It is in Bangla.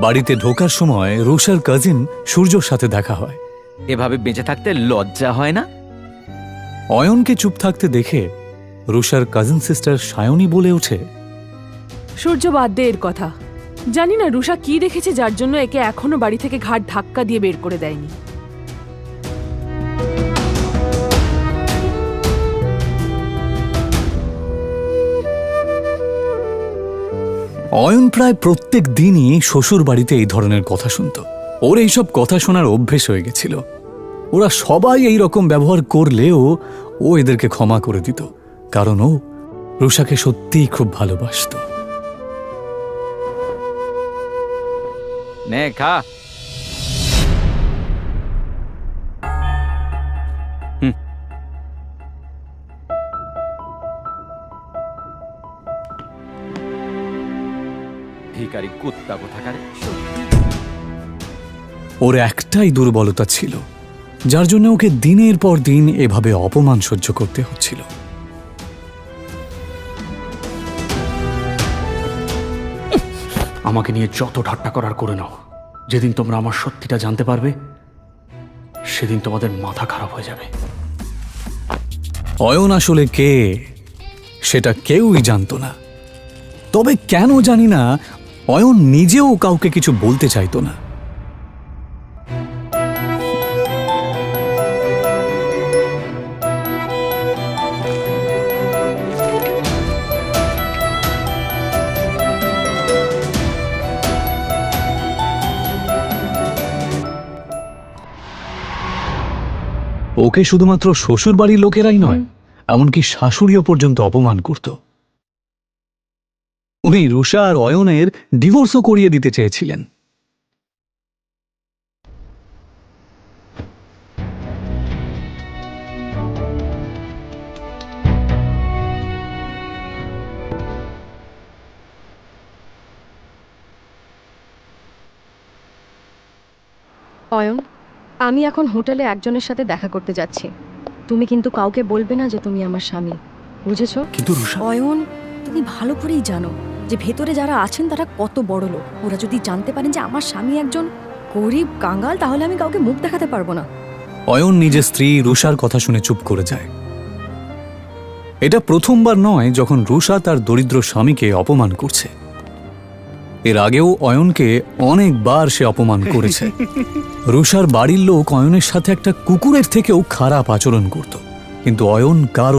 বাড়িতে ঢোকার সময় রোশার কাজিন সূর্যর সাথে দেখা হয়। এভাবে বেঁচে থাকতে লজ্জা হয় না? অয়নকে চুপ থাকতে দেখে রুষার কাজিন সিস্টার সায়নী বলে ওঠে সূর্য বাদ দে এর কথা। জানি না রুষা কি দেখেছে যার জন্য একে এখনও বাড়ি থেকে ঘাট ধাক্কা দিয়ে বের করে দেয়নি। অয়ন প্রায় প্রত্যেক দিনই শ্বশুর বাড়িতে এই ধরনের কথা শুনত। ওর এইসব কথা শোনার অভ্যেস হয়ে গেছিল। ওরা সবাই এই রকম ব্যবহার করলেও ও এদেরকে ক্ষমা করে দিত, কারণ ও রুষাকে সত্যিই খুব ভালোবাসত। নে ভিখারি কুত্তা কোথাকারে? ওর একটাই দুর্বলতা ছিল যার জন্য ওকে দিনের পর দিন এভাবে অপমান সহ্য করতে হচ্ছিল। আমাকে নিয়ে যত ঠাট্টা করার করে নাও। যেদিন তোমরা আমার সত্যিটা জানতে পারবে সেদিন তোমাদের মাথা খারাপ হয়ে যাবে। অয়ন আসলে কে সেটা কেউই জানতো না। তবে কেন জানি না অয়ন নিজেও কাউকে কিছু বলতে চাইতো না। ওকে শুধুমাত্র শ্বশুর বাড়ির লোকেরাই নয়, এমনকি শাশুড়িও পর্যন্ত অপমান করত। উনি রুষা আর অয়নের ডিভোর্সও করিয়ে দিতে চেয়েছিলেন। অয়ন আমি এখন হোটেলে একজনের সাথে দেখা করতে যাচ্ছি। তুমি কিন্তু কাউকে বলবে না যে তুমি আমার স্বামী। বুঝেছ? কিন্তু অয়ন তুমি ভালো করেই জানো। যে ভেতরে যারা আছেন তারা কত বড় লোক। ওরা যদি জানতে পারেন যে আমার স্বামী একজন গরিব কাঙ্গাল তাহলে আমি কাউকে মুখ দেখাতে পারব না। অয়ন নিজের স্ত্রী রুষার কথা শুনে চুপ করে যায়। এটা প্রথমবার নয় যখন রুষা তার দরিদ্র স্বামীকে অপমান করছে। এর আগেও অয়নকে অনেকবার সে অপমান করেছে। রুষার বাড়ির লোক অয়নের সাথে একটা কুকুরের থেকেও খারাপ আচরণ করত। কিন্তু অয়ন কারও